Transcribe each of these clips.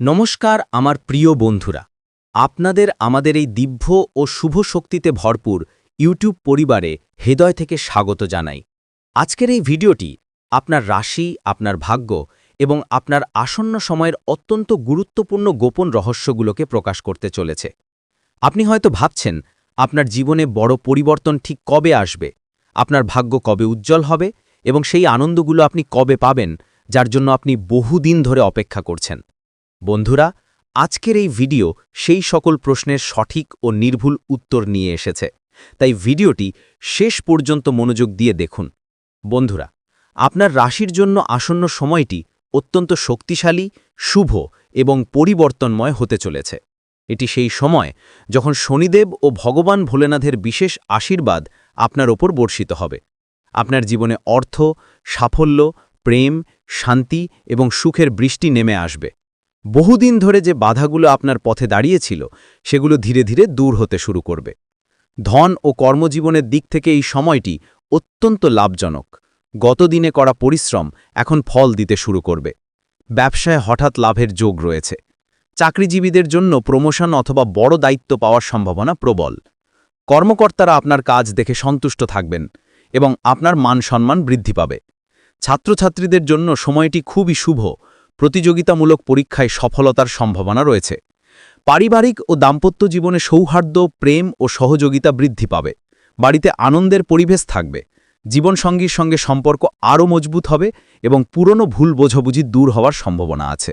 নমস্কার, আমার প্রিয় বন্ধুরা। আপনাদের আমাদের এই দিব্য ও শুভ শক্তিতে ভরপুর ইউটিউব পরিবারে হৃদয় থেকে স্বাগত জানাই। আজকের এই ভিডিওটি আপনার রাশি, আপনার ভাগ্য এবং আপনার আসন্ন সময়ের অত্যন্ত গুরুত্বপূর্ণ গোপন রহস্যগুলোকে প্রকাশ করতে চলেছে। আপনি হয়তো ভাবছেন, আপনার জীবনে বড় পরিবর্তন ঠিক কবে আসবে? আপনার ভাগ্য কবে উজ্জ্বল হবে? এবং সেই আনন্দগুলো আপনি কবে পাবেন, যার জন্য আপনি বহুদিন ধরে অপেক্ষা করছেন? বন্ধুরা, আজকের এই ভিডিও সেই সকল প্রশ্নের সঠিক ও নির্ভুল উত্তর নিয়ে এসেছে। তাই ভিডিওটি শেষ পর্যন্ত মনোযোগ দিয়ে দেখুন। বন্ধুরা, আপনার রাশির জন্য আসন্ন সময়টি অত্যন্ত শক্তিশালী, শুভ এবং পরিবর্তনময় হতে চলেছে। এটি সেই সময় যখন শনিদেব ও ভগবান ভোলেনাথের বিশেষ আশীর্বাদ আপনার ওপর বর্ষিত হবে। আপনার জীবনে অর্থ, সাফল্য, প্রেম, শান্তি এবং সুখের বৃষ্টি নেমে আসবে। বহুদিন ধরে যে বাধাগুলো আপনার পথে দাঁড়িয়েছিল, সেগুলো ধীরে ধীরে দূর হতে শুরু করবে। ধন ও কর্মজীবনের দিক থেকে এই সময়টি অত্যন্ত লাভজনক। গতদিনে করা পরিশ্রম এখন ফল দিতে শুরু করবে। ব্যবসায় হঠাৎ লাভের যোগ রয়েছে। চাকরিজীবীদের জন্য প্রমোশন অথবা বড় দায়িত্ব পাওয়ার সম্ভাবনা প্রবল। কর্মকর্তারা আপনার কাজ দেখে সন্তুষ্ট থাকবেন এবং আপনার মান সম্মান বৃদ্ধি পাবে। ছাত্রছাত্রীদের জন্য সময়টি খুবই শুভ প্রতিযোগিতামূলক পরীক্ষায় সফলতার সম্ভাবনা রয়েছে। পারিবারিক ও দাম্পত্য জীবনে সৌহার্দ্য, প্রেম ও সহযোগিতা বৃদ্ধি পাবে। বাড়িতে আনন্দের পরিবেশ থাকবে। জীবনসঙ্গীর সঙ্গে সম্পর্ক আরও মজবুত হবে এবং পুরনো ভুল বোঝাবুঝি দূর হওয়ার সম্ভাবনা আছে।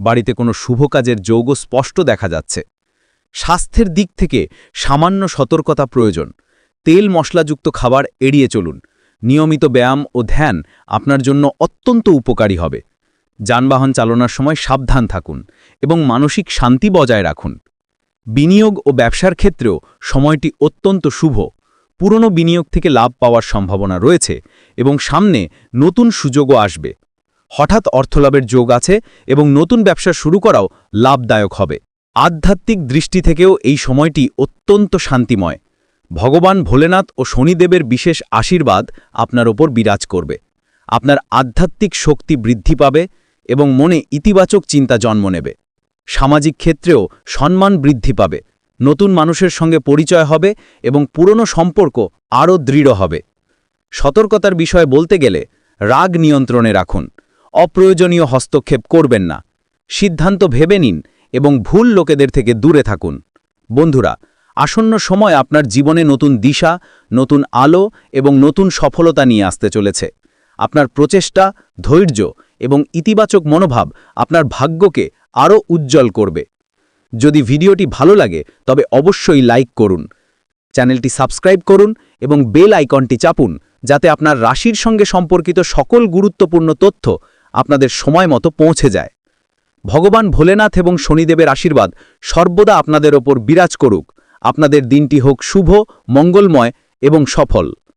বাড়িতে কোনো শুভ কাজের যৌগ স্পষ্ট দেখা যাচ্ছে। স্বাস্থ্যের দিক থেকে সামান্য সতর্কতা প্রয়োজন। তেল মশলাযুক্ত খাবার এড়িয়ে চলুন। নিয়মিত ব্যায়াম ও ধ্যান আপনার জন্য অত্যন্ত উপকারী হবে। যানবাহন চালনার সময় সাবধান থাকুন এবং মানসিক শান্তি বজায় রাখুন। বিনিয়োগ ও ব্যবসার ক্ষেত্রেও সময়টি অত্যন্ত শুভ। পুরনো বিনিয়োগ থেকে লাভ পাওয়ার সম্ভাবনা রয়েছে এবং সামনে নতুন সুযোগও আসবে। হঠাৎ অর্থলাভের যোগ আছে এবং নতুন ব্যবসা শুরু করাও লাভদায়ক হবে। আধ্যাত্মিক দৃষ্টি থেকেও এই সময়টি অত্যন্ত শান্তিময়। ভগবান ভোলেনাথ ও শনিদেবের বিশেষ আশীর্বাদ আপনার ওপর বিরাজ করবে। আপনার আধ্যাত্মিক শক্তি বৃদ্ধি পাবে। এবং মনে ইতিবাচক চিন্তা জন্ম নেবে। সামাজিক ক্ষেত্রেও সম্মান বৃদ্ধি পাবে। নতুন মানুষের সঙ্গে পরিচয় হবে এবং পুরনো সম্পর্ক আরও দৃঢ় হবে। সতর্কতার বিষয়ে বলতে গেলে রাগ নিয়ন্ত্রণে রাখুন। অপ্রয়োজনীয় হস্তক্ষেপ করবেন না। সিদ্ধান্ত ভেবে নিন এবং ভুল লোকেদের থেকে দূরে থাকুন। বন্ধুরা, আসন্ন সময় আপনার জীবনে নতুন দিশা, নতুন আলো এবং নতুন সফলতা নিয়ে আসতে চলেছে। আপনার প্রচেষ্টা, ধৈর্য এবং ইতিবাচক মনোভাব আপনার ভাগ্যকে আরও উজ্জ্বল করবে। যদি ভিডিওটি ভালো লাগে, তবে অবশ্যই লাইক করুন। চ্যানেলটি সাবস্ক্রাইব করুন এবং বেল আইকনটি চাপুন, যাতে আপনার রাশির সঙ্গে সম্পর্কিত সকল গুরুত্বপূর্ণ তথ্য আপনাদের সময় মতো পৌঁছে যায়। ভগবান ভোলেনাথ এবং শনিদেবের আশীর্বাদ সর্বদা আপনাদের ওপর বিরাজ করুক। আপনাদের দিনটি হোক শুভ, মঙ্গলময় এবং সফল।